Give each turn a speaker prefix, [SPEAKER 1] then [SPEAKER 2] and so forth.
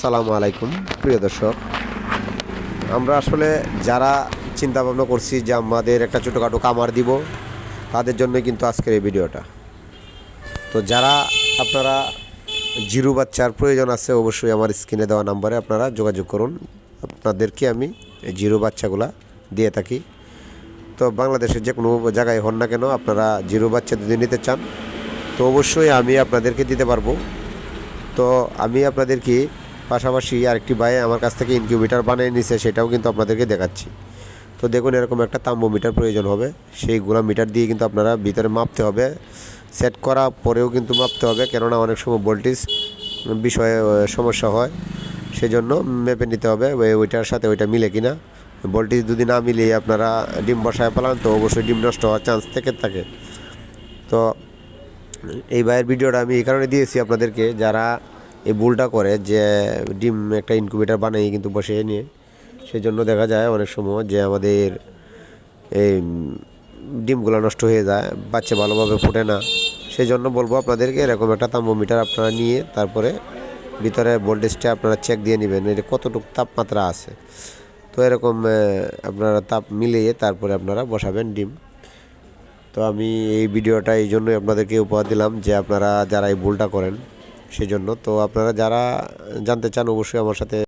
[SPEAKER 1] আসসালামু আলাইকুম, প্রিয় দর্শক। আমরা আসলে যারা চিন্তা ভাবনা করছি যে আমাদের একটা ছোটোখাটো কামার দিব, তাদের জন্য কিন্তু আজকের এই ভিডিওটা। তো যারা আপনারা জিরো বাচ্চার প্রয়োজন আছে, অবশ্যই আমার স্ক্রিনে দেওয়া নাম্বারে আপনারা যোগাযোগ করুন। আপনাদেরকে আমি এই জিরো বাচ্চাগুলা দিয়ে থাকি। তো বাংলাদেশের যে কোনো জায়গায় হন না কেন, আপনারা জিরো বাচ্চা যদি নিতে চান, তো অবশ্যই আমি আপনাদেরকে দিতে পারব। তো আমি আপনাদেরকে পাশাপাশি আরেকটি ভাই আমার কাছ থেকে ইনকিউবেটার বানিয়ে নিছে, সেটাও কিন্তু আপনাদেরকে দেখাচ্ছি। তো দেখুন এরকম একটা তাম্বু মিটার প্রয়োজন হবে। সেইগুলো মিটার দিয়ে কিন্তু আপনারা ভিতরে মাপতে হবে। সেট করা পরেও কিন্তু মাপতে হবে, কেননা অনেক সময় ভোল্টেজ বিষয়ে সমস্যা হয়। সেজন্য মেপে নিতে হবে ওই- ওইটার সাথে ওইটা মিলে কিনা। ভোল্টেজ যদি না মিলিয়ে আপনারা ডিম বসায় পালান তো অবশ্যই ডিম নষ্ট হওয়ার চান্স থেকে থাকে। তো এই ভাইয়ের ভিডিওটা আমি এই কারণে দিয়েছি আপনাদেরকে, যারা এই ভুলটা করে যে ডিম একটা ইনকিউবেটার বানিয়ে কিন্তু বসে নিয়ে সেই জন্য দেখা যায় অনেক সময় যে আমাদের এই ডিমগুলো নষ্ট হয়ে যায়, বাচ্চা ভালোভাবে ফোটে না। সেই জন্য বলব আপনাদেরকে এরকম একটা তাম্বোমিটার আপনারা নিয়ে তারপরে ভিতরে ভোল্টেজটা আপনারা চেক দিয়ে নেবেন, এটা কতটুকু তাপমাত্রা আছে। তো এরকম আপনারা তাপ মিলিয়ে তারপরে আপনারা বসাবেন ডিম। তো আমি এই ভিডিওটা এই জন্যই আপনাদেরকে উপহার দিলাম যে আপনারা যারা এই ভুলটা করেন সেই জন্য তো আপনারা যারা জানতে চান অবশ্যই আমার সাথে